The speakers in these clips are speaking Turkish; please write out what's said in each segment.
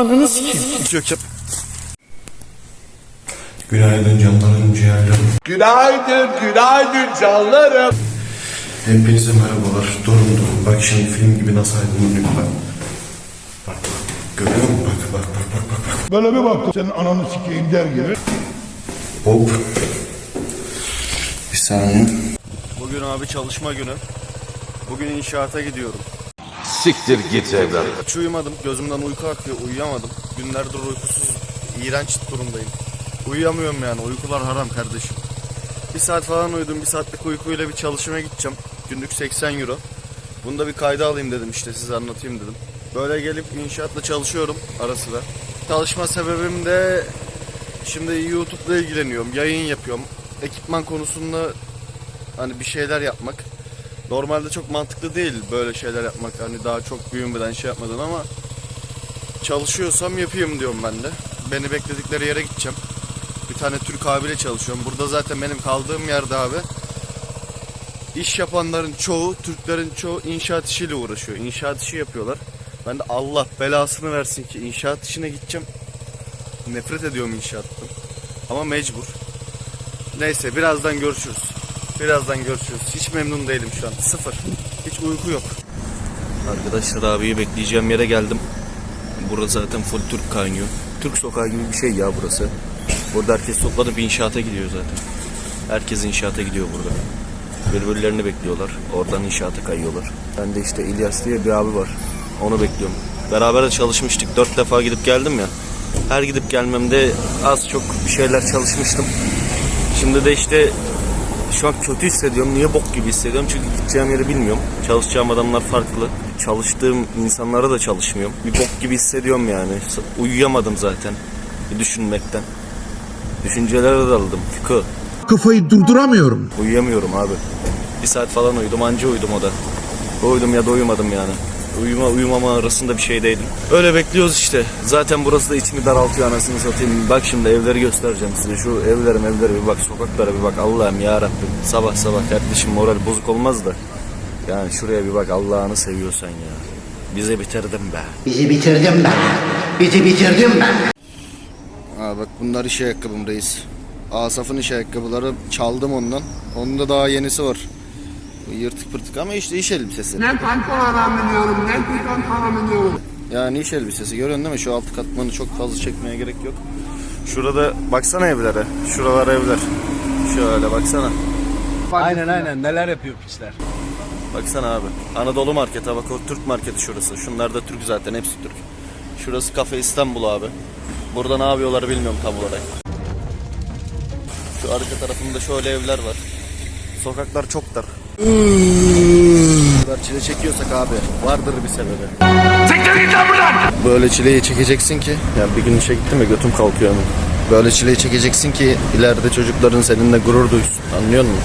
Ananı sikeyim. Yok yap. Günaydın canlarım ciğerlerim. Günaydın, günaydın canlarım. Hepinize merhabalar. Durun durun. Bak şimdi film gibi nasıl aydınlanıyor bak. Bak bak. Görüyor musun? Bak bak bak bak bak. bak. Böyle bir baktım senin ananı sikeyim der gibi. Hop. Bir saniye. Bugün abi çalışma günü. Bugün inşaata gidiyorum. Siktir git evlat. Hiç uyumadım. Gözümden uyku akıyor. Uyuyamadım. Günlerdir uykusuz. iğrenç durumdayım. Uyuyamıyorum yani. Uykular haram kardeşim. Bir saat falan uyudum. Bir saatlik uykuyla bir çalışmaya gideceğim. Günlük 80 euro. Bunu da bir kayda alayım dedim işte size anlatayım dedim. Böyle gelip inşaatla çalışıyorum ara sıra. Çalışma sebebim de şimdi YouTube'la ilgileniyorum. Yayın yapıyorum. Ekipman konusunda hani bir şeyler yapmak. Normalde çok mantıklı değil böyle şeyler yapmak. Hani daha çok büyümeden şey yapmadan ama çalışıyorsam yapayım diyorum ben de. Beni bekledikleri yere gideceğim. Bir tane Türk abiyle çalışıyorum. Burada zaten benim kaldığım yerde abi iş yapanların çoğu, Türklerin çoğu inşaat işiyle uğraşıyor. İnşaat işi yapıyorlar. Ben de Allah belasını versin ki inşaat işine gideceğim. Nefret ediyorum inşaattan. Ama mecbur. Neyse birazdan görüşürüz. Birazdan görüşürüz. Hiç memnun değilim şu an. Sıfır. Hiç uyku yok. Arkadaşlar abiyi bekleyeceğim yere geldim. Burası zaten full Türk kaynıyor. Türk sokağı gibi bir şey ya burası. Burada herkes toplanıp inşaata gidiyor zaten. Herkes inşaata gidiyor burada. Birbirlerini bekliyorlar. Oradan inşaata kayıyorlar. Ben de işte İlyas diye bir abi var. Onu bekliyorum. Beraber de çalışmıştık. Dört defa gidip geldim ya. Her gidip gelmemde az çok bir şeyler çalışmıştım. Şimdi de işte şu an kötü hissediyorum. Niye bok gibi hissediyorum? Çünkü gideceğim yeri bilmiyorum. Çalışacağım adamlar farklı. Çalıştığım insanlara da çalışmıyorum. Bir bok gibi hissediyorum yani. Uyuyamadım zaten. Bir düşünmekten. Düşüncelere daldım. Fıkı. Kafayı durduramıyorum. Uyuyamıyorum abi. Bir saat falan uyudum anca uyudum o da. Uyudum ya da uyumadım yani. Uyuma uyumama arasında bir şey değilim. Öyle bekliyoruz işte. Zaten burası da içimi daraltıyor anasını satayım. Bak şimdi evleri göstereceğim size. Şu evlerim evlere bir bak sokaklara bir bak Allah'ım ya Rabbim. Sabah sabah kardeşim moral bozuk olmaz da. Yani şuraya bir bak Allah'ını seviyorsan ya. Bize bitirdim be. Bizi bitirdim ben. Bizi bitirdim ben. Aa bak bunlar iş ayakkabım reis. Asaf'ın iş ayakkabıları çaldım ondan. Onun da daha yenisi var. Yırtık pırtık ama işte iş elbisesi. Ne pantolon biniyorum ne pantolon biniyorum. Yani iş elbisesi görüyorsun değil mi? Şu altı katmanı çok fazla çekmeye gerek yok. Şurada baksana evlere. Şuralar evler. Şöyle baksana. Aynen aynen neler yapıyor pisler. Baksana abi. Anadolu market bak o Türk marketi şurası. Şunlar da Türk zaten hepsi Türk. Şurası Kafe İstanbul abi. Burada ne yapıyorlar bilmiyorum tam olarak. Şu arka tarafında şöyle evler var. Sokaklar çok dar. Kadar çile çekiyorsak abi vardır bir sebebi. Böyle çileyi çekeceksin ki ya bir gün işe gittim ya götüm kalkıyor ama. Böyle çileyi çekeceksin ki ileride çocukların seninle gurur duysun. Anlıyor musun?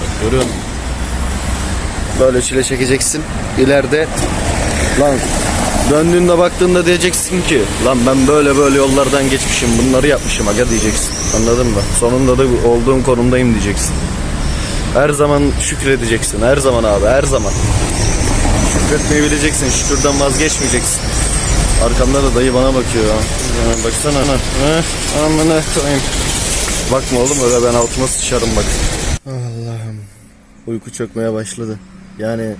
Bak, görüyor musun? Böyle çile çekeceksin. İleride lan döndüğünde baktığında diyeceksin ki lan ben böyle böyle yollardan geçmişim bunları yapmışım aga diyeceksin. Anladın mı? Sonunda da olduğum konumdayım diyeceksin. Her zaman şükredeceksin. Her zaman abi her zaman. Şükretmeyi bileceksin. Şükürden vazgeçmeyeceksin. Arkamda da dayı bana bakıyor ya. Ya Baksana. Ha, amına koyayım. Bakma oğlum öyle ben altıma sıçarım bak. Allah'ım. Uyku çökmeye başladı. Yani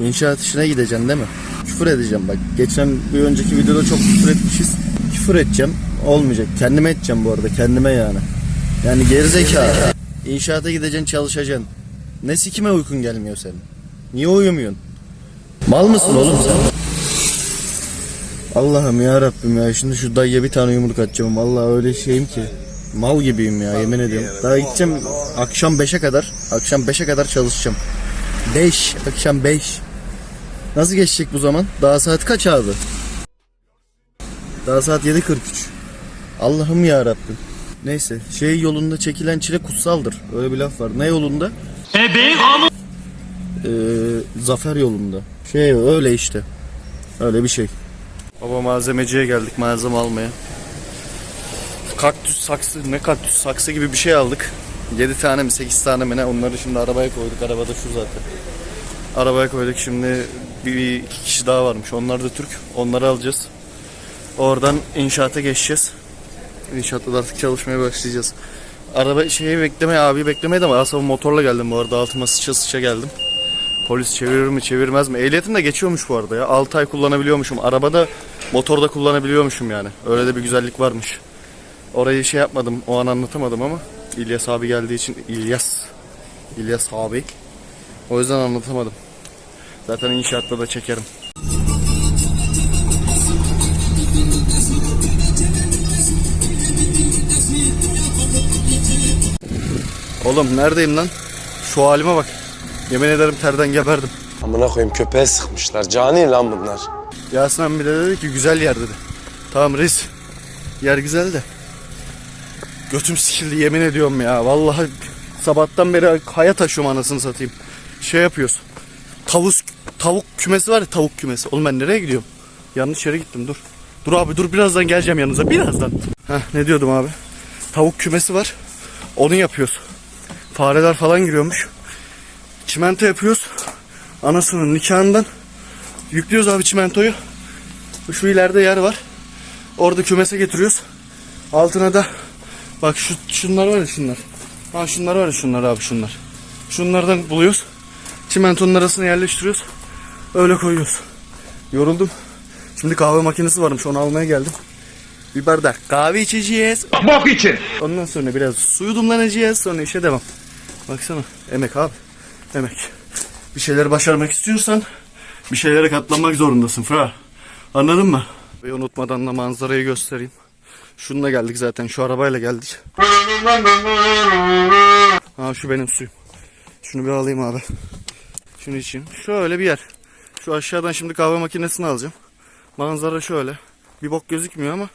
inşaat işine gideceksin değil mi? Küfür edeceğim bak. Geçen bir önceki videoda çok küfür etmişiz. Küfür edeceğim. Olmayacak. Kendime edeceğim bu arada. Kendime yani. Yani gerizekalı. İnşaata gideceksin çalışacaksın. Ne sikime uykun gelmiyor senin? Niye uyumuyorsun? Mal mısın oğlum sen? Allah'ım ya Rabbim ya şimdi şu dayıya bir tane yumruk atacağım. Vallahi öyle şeyim ki. Mal gibiyim ya yemin ediyorum. Daha gideceğim akşam 5'e kadar. Akşam 5'e kadar çalışacağım. 5. Akşam 5. Nasıl geçecek bu zaman? Daha saat kaç abi? Daha saat 7.43. Allah'ım ya Rabbim. Neyse şey yolunda çekilen çile kutsaldır. Öyle bir laf var. Ne yolunda? Ee, zafer yolunda. Şey öyle işte. Öyle bir şey. Baba malzemeciye geldik malzeme almaya. Kaktüs saksı ne kaktüs saksı gibi bir şey aldık. 7 tane mi 8 tane mi ne onları şimdi arabaya koyduk. Arabada şu zaten. Arabaya koyduk şimdi bir, bir iki kişi daha varmış. Onlar da Türk. Onları alacağız. Oradan inşaata geçeceğiz. İnşaatta da artık çalışmaya başlayacağız. Araba şeyi beklemeye abi beklemeye var. Aslında motorla geldim bu arada altıma sıça sıça geldim. Polis çevirir mi çevirmez mi? Ehliyetim de geçiyormuş bu arada ya. 6 ay kullanabiliyormuşum. Arabada motorda kullanabiliyormuşum yani. Öyle de bir güzellik varmış. Orayı şey yapmadım. O an anlatamadım ama İlyas abi geldiği için İlyas İlyas abi. O yüzden anlatamadım. Zaten inşaatta da çekerim. Oğlum neredeyim lan? Şu halime bak. Yemin ederim terden geberdim. Amına koyayım köpeğe sıkmışlar. Cani lan bunlar. Yasin abi de dedi ki güzel yer dedi. Tamam reis. Yer güzel de. Götüm sikildi yemin ediyorum ya. Vallahi sabahtan beri kaya taşıyorum anasını satayım. Şey yapıyoruz. Tavus, tavuk kümesi var ya tavuk kümesi. Oğlum ben nereye gidiyorum? Yanlış yere gittim dur. Dur abi dur birazdan geleceğim yanınıza birazdan. Heh ne diyordum abi? Tavuk kümesi var. Onu yapıyoruz. Fareler falan giriyormuş. Çimento yapıyoruz. Anasının nikahından Yüklüyoruz abi çimentoyu. Şu ileride yer var. Orada kümese getiriyoruz. Altına da bak şu şunlar var ya şunlar. Ha şunlar var ya şunlar abi şunlar. Şunlardan buluyoruz. Çimentonun arasına yerleştiriyoruz. Öyle koyuyoruz. Yoruldum. Şimdi kahve makinesi varmış onu almaya geldim. Bir bardak kahve içeceğiz. Bok için. Ondan sonra biraz su yudumlanacağız sonra işe devam. Baksana emek abi. Emek. Bir şeyler başarmak istiyorsan bir şeylere katlanmak zorundasın Fra. Anladın mı? Ve unutmadan da manzarayı göstereyim. Şununla geldik zaten şu arabayla geldik. Ha şu benim suyum. Şunu bir alayım abi. Şunu içeyim. Şöyle bir yer. Şu aşağıdan şimdi kahve makinesini alacağım. Manzara şöyle. Bir bok gözükmüyor ama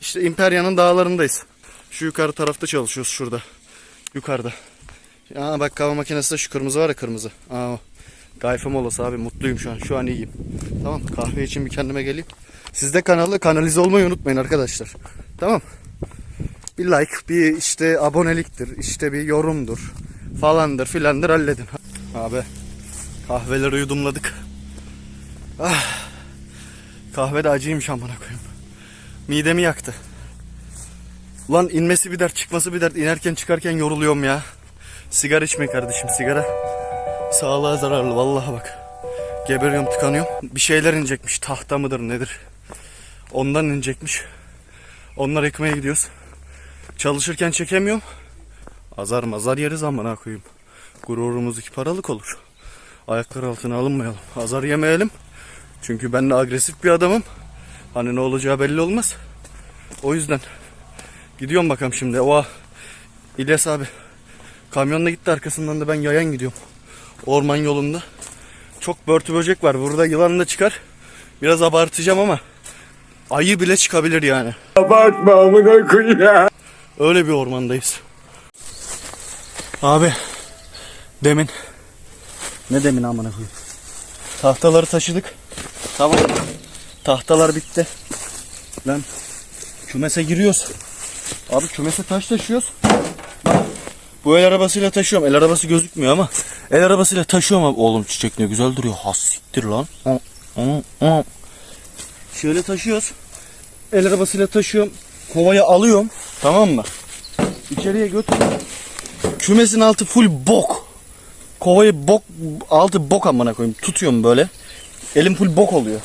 işte İmperya'nın dağlarındayız. Şu yukarı tarafta çalışıyoruz şurada. Yukarıda. Aa bak kahve makinesi de şu kırmızı var ya kırmızı. Aa. Gayfe molası abi mutluyum şu an. Şu an iyiyim. Tamam kahve için bir kendime geleyim. Siz de kanalı kanalize olmayı unutmayın arkadaşlar. Tamam. Bir like, bir işte aboneliktir, işte bir yorumdur falandır filandır halledin. Abi kahveleri yudumladık. Ah. Kahve de acıymış amına koyayım. Midemi yaktı. Ulan inmesi bir dert, çıkması bir dert. İnerken çıkarken yoruluyorum ya. Sigara içme kardeşim, sigara. Sağlığa zararlı vallahi bak. Geberiyorum, tıkanıyorum. Bir şeyler inecekmiş. Tahta mıdır nedir? Ondan inecekmiş. Onlar ekmeye gidiyoruz. Çalışırken çekemiyorum. Azar mazar yeriz amına koyayım. Gururumuz iki paralık olur. Ayaklar altına alınmayalım. Azar yemeyelim. Çünkü ben de agresif bir adamım. Hani ne olacağı belli olmaz. O yüzden gidiyorum bakalım şimdi. Oha İlyas abi kamyonla gitti arkasından da ben yayan gidiyorum. Orman yolunda. Çok börtü böcek var. Burada yılan da çıkar. Biraz abartacağım ama ayı bile çıkabilir yani. Abartma amına koyayım ya. Öyle bir ormandayız. Abi demin ne demin amına koyayım. Tahtaları taşıdık. Tamam. Tahtalar bitti. Lan kümese giriyoruz. Abi kümese taş taşıyoruz. Bak, Bu el arabasıyla taşıyorum. El arabası gözükmüyor ama el arabasıyla taşıyorum abi. Oğlum çiçek ne güzel duruyor. Has siktir lan. Şöyle taşıyoruz. El arabasıyla taşıyorum. Kovayı alıyorum. Tamam mı? İçeriye götürüyorum. Kümesin altı full bok. Kovayı bok altı bok amına koyayım. Tutuyorum böyle. Elim full bok oluyor.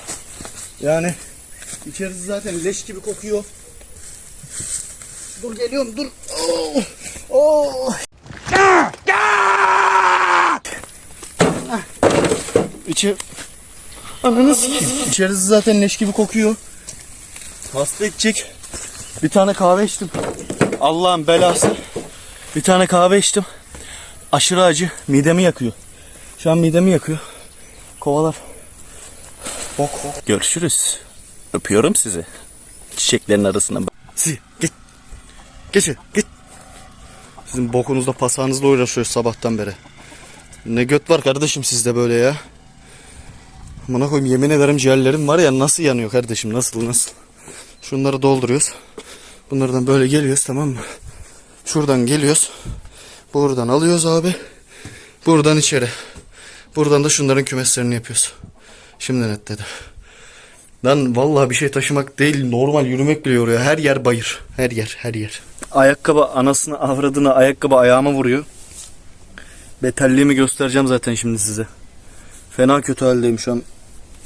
Yani içerisi zaten leş gibi kokuyor. Dur geliyorum dur. Oh, oh. İçi Ananı sikeyim. İçerisi zaten leş gibi kokuyor. Hasta edecek. Bir tane kahve içtim. Allah'ın belası. Bir tane kahve içtim. Aşırı acı. Midemi yakıyor. Şu an midemi yakıyor. Kovalar. Bok. Görüşürüz. Öpüyorum sizi. Çiçeklerin arasında. Si git. Geç git. Sizin bokunuzla pasağınızla uğraşıyoruz sabahtan beri. Ne göt var kardeşim sizde böyle ya. Bana koyayım yemin ederim ciğerlerim var ya nasıl yanıyor kardeşim nasıl nasıl. Şunları dolduruyoruz. Bunlardan böyle geliyoruz tamam mı? Şuradan geliyoruz. Buradan alıyoruz abi. Buradan içeri. Buradan da şunların kümeslerini yapıyoruz. Şimdi netledi. Lan vallahi bir şey taşımak değil normal yürümek bile yoruyor. Her yer bayır. Her yer her yer. Ayakkabı anasını avradını ayakkabı ayağıma vuruyor. Betelliğimi göstereceğim zaten şimdi size. Fena kötü haldeyim şu an.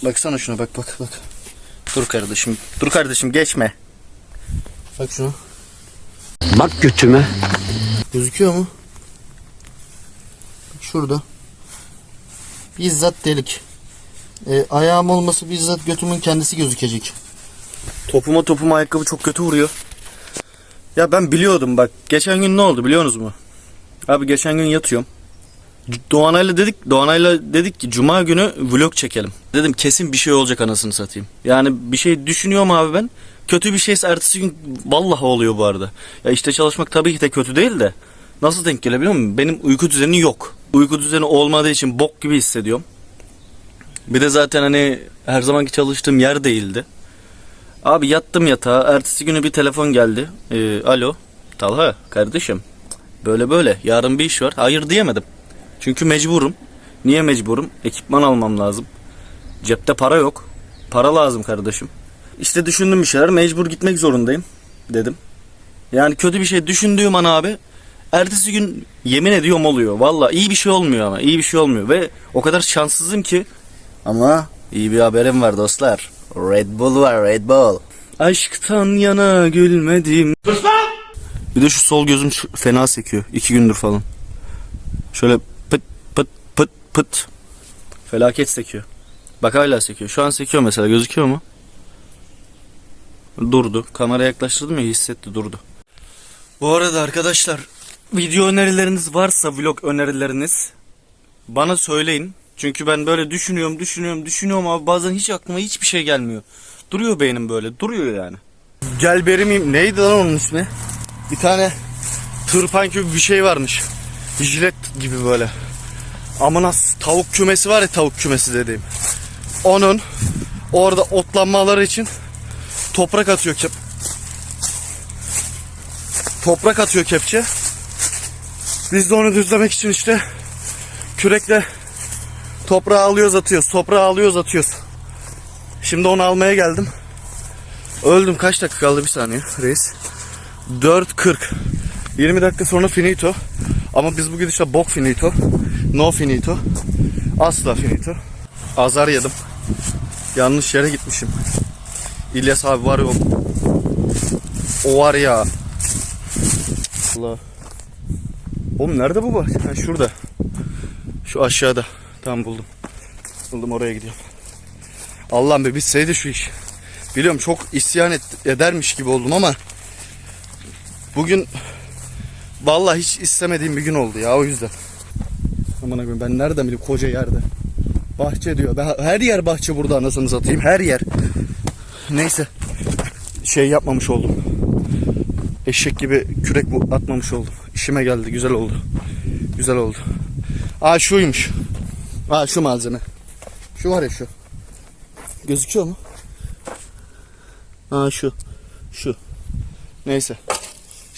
Baksana şuna bak bak bak. Dur kardeşim. Dur kardeşim geçme. Bak şuna. Bak götüme. Gözüküyor mu? Şurada. Bizzat delik. E, ayağım olması bizzat götümün kendisi gözükecek. Topuma topuma ayakkabı çok kötü vuruyor. Ya ben biliyordum bak. Geçen gün ne oldu biliyorsunuz mu? Abi geçen gün yatıyorum. Doğanay'la dedik, Doğanay'la dedik ki Cuma günü vlog çekelim. Dedim kesin bir şey olacak anasını satayım. Yani bir şey düşünüyorum abi ben. Kötü bir şeyse ertesi gün vallahi oluyor bu arada. Ya işte çalışmak tabii ki de kötü değil de. Nasıl denk gelebiliyor musun? Benim uyku düzeni yok. Uyku düzeni olmadığı için bok gibi hissediyorum. Bir de zaten hani her zamanki çalıştığım yer değildi. Abi yattım yatağa. Ertesi günü bir telefon geldi. Ee, alo. Talha kardeşim. Böyle böyle. Yarın bir iş var. Hayır diyemedim. Çünkü mecburum. Niye mecburum? Ekipman almam lazım. Cepte para yok. Para lazım kardeşim. İşte düşündüm bir şeyler. Mecbur gitmek zorundayım. Dedim. Yani kötü bir şey düşündüğüm an abi. Ertesi gün yemin ediyorum oluyor. Valla iyi bir şey olmuyor ama. iyi bir şey olmuyor. Ve o kadar şanssızım ki. Ama iyi bir haberim var dostlar. Red Bull var Red Bull. Aşktan yana gülmedim. Bir de şu sol gözüm fena sekiyor. iki gündür falan. Şöyle pıt. Felaket sekiyor. Bak hala sekiyor. Şu an sekiyor mesela. Gözüküyor mu? Durdu. Kameraya yaklaştırdım ya hissetti durdu. Bu arada arkadaşlar video önerileriniz varsa vlog önerileriniz bana söyleyin. Çünkü ben böyle düşünüyorum düşünüyorum düşünüyorum ama bazen hiç aklıma hiçbir şey gelmiyor. Duruyor beynim böyle duruyor yani. Gel beri miyim? Neydi lan onun ismi? Bir tane tırpan gibi bir şey varmış. Jilet gibi böyle. Amanas tavuk kümesi var ya tavuk kümesi dediğim. Onun orada otlanmaları için toprak atıyor kep. Toprak atıyor kepçe. Biz de onu düzlemek için işte kürekle toprağı alıyoruz atıyoruz. Toprağı alıyoruz atıyoruz. Şimdi onu almaya geldim. Öldüm kaç dakika kaldı bir saniye reis. 4.40 20 dakika sonra finito. Ama biz bu gidişle bok finito. No finito. Asla finito. Azar yedim. Yanlış yere gitmişim. İlyas abi var ya o. Var ya. Allah. Oğlum nerede bu bahçe? Ha, şurada. Şu aşağıda. Tamam buldum. Buldum oraya gidiyorum. Allah'ım be bitseydi şu iş. Biliyorum çok isyan et, edermiş gibi oldum ama bugün vallahi hiç istemediğim bir gün oldu ya o yüzden. Aman koyayım ben nereden bileyim koca yerde. Bahçe diyor. Ben, her yer bahçe burada anasını satayım. Her yer. Neyse. Şey yapmamış oldum. Eşek gibi kürek bu atmamış oldum. İşime geldi. Güzel oldu. Güzel oldu. Aa şuymuş. Aa şu malzeme. Şu var ya şu. Gözüküyor mu? Aa şu. Şu. Neyse.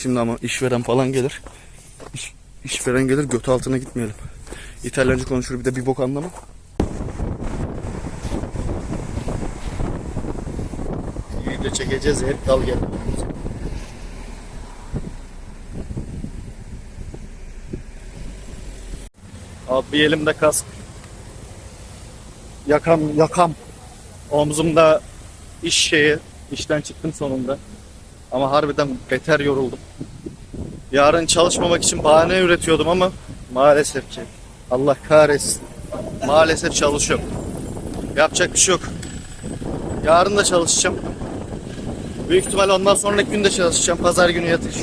Şimdi ama işveren falan gelir. İş, işveren gelir götü altına gitmeyelim. İtalyanca konuşur bir de bir bok anlamam. Video çekeceğiz hep dal gel. Abi bir elimde kask. Yakam yakam. Omzumda iş şeyi. İşten çıktım sonunda. Ama harbiden beter yoruldum. Yarın çalışmamak için bahane üretiyordum ama maalesef ki Allah kahretsin. Maalesef çalışıyorum. Yapacak bir şey yok. Yarın da çalışacağım. Büyük ihtimal ondan sonraki gün de çalışacağım. Pazar günü yatış.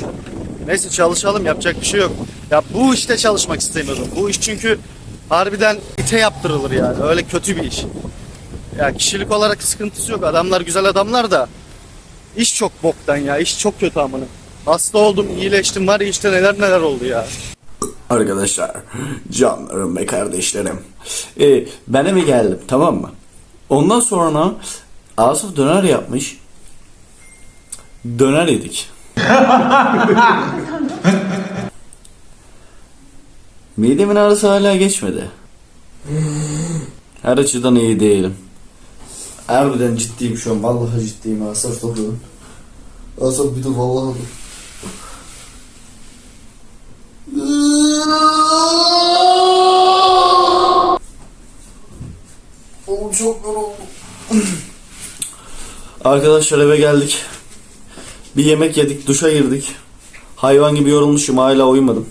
Neyse çalışalım yapacak bir şey yok. Ya bu işte çalışmak istemiyordum. Bu iş çünkü harbiden ite yaptırılır yani. Öyle kötü bir iş. Ya kişilik olarak sıkıntısı yok. Adamlar güzel adamlar da iş çok boktan ya. İş çok kötü amına. Hasta oldum, iyileştim var işte neler neler oldu ya. Arkadaşlar, canlarım ve kardeşlerim. Ee, ben eve geldim tamam mı? Ondan sonra Asaf döner yapmış. Döner yedik. Midemin ağrısı hala geçmedi. Her açıdan iyi değilim. Harbiden ciddiyim şu an. Vallahi ciddiyim Asaf dur. Asaf bir dur vallahi dur. Oğlum çok yoruldum. Arkadaşlar eve geldik. Bir yemek yedik, duşa girdik. Hayvan gibi yorulmuşum, hala uyumadım.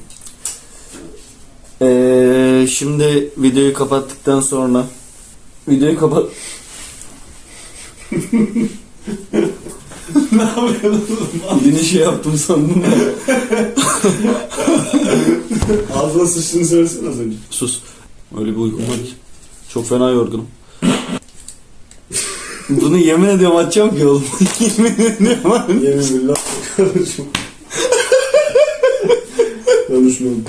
Ee, şimdi videoyu kapattıktan sonra videoyu kapat. Ne yapıyorsun? Yeni şey yaptım sandım. Ağzına sıçtığını söylesene az önce. Sus. Öyle bir uykum var ki. Çok fena yorgunum. Bunu yemin ediyorum açacağım ki oğlum. yemin ediyorum. Yemin billah kardeşim. Konuşmuyorum.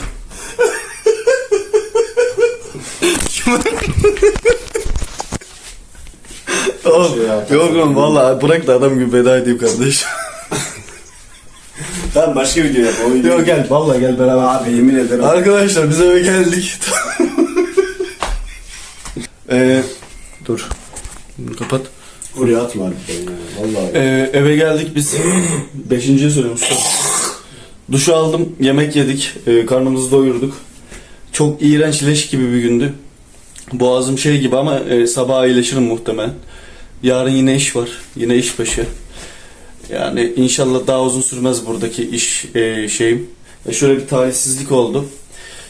Oğlum, yorgunum valla. Bırak da adam gibi veda edeyim kardeş. Tamam başka video yap. O video. Yok gel valla gel beraber. Abi yemin ederim. Arkadaşlar biz eve geldik. ee, dur. Bunu kapat. Oraya atma harbiden ya. Vallahi. Ee, eve geldik biz. Beşinciyi söylüyorum. Duş aldım, yemek yedik, ee, karnımızı doyurduk. Çok iğrenç leş gibi bir gündü. Boğazım şey gibi ama e, sabah iyileşirim muhtemelen. Yarın yine iş var, yine iş başı. Yani inşallah daha uzun sürmez buradaki iş e, şeyim. E, şöyle bir talihsizlik oldu.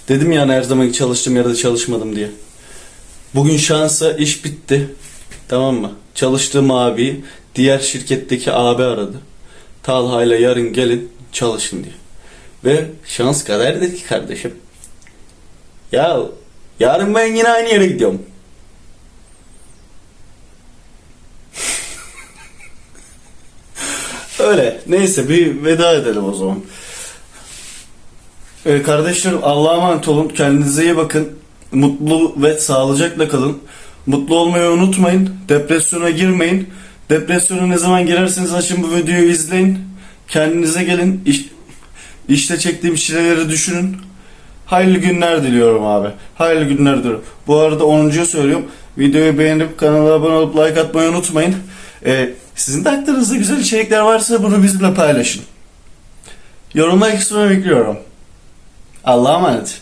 Dedim yani her zamanki çalıştığım yerde çalışmadım diye. Bugün şansa iş bitti. Tamam mı? Çalıştığım abi diğer şirketteki abi aradı. Talha ile yarın gelin çalışın diye. Ve şans kader dedi ki kardeşim. Ya yarın ben yine aynı yere gidiyorum. Öyle. Neyse bir veda edelim o zaman. Ee, kardeşlerim Allah'a emanet olun. Kendinize iyi bakın. Mutlu ve sağlıcakla kalın. Mutlu olmayı unutmayın. Depresyona girmeyin. Depresyona ne zaman girerseniz açın bu videoyu izleyin. Kendinize gelin. İş, işte çektiğim çileleri düşünün. Hayırlı günler diliyorum abi. Hayırlı günler diliyorum. Bu arada 10. söylüyorum. Videoyu beğenip kanala abone olup like atmayı unutmayın. Ee, sizin de aklınızda güzel içerikler varsa bunu bizimle paylaşın. Yorumlar kısmına bekliyorum. Allah'a emanet.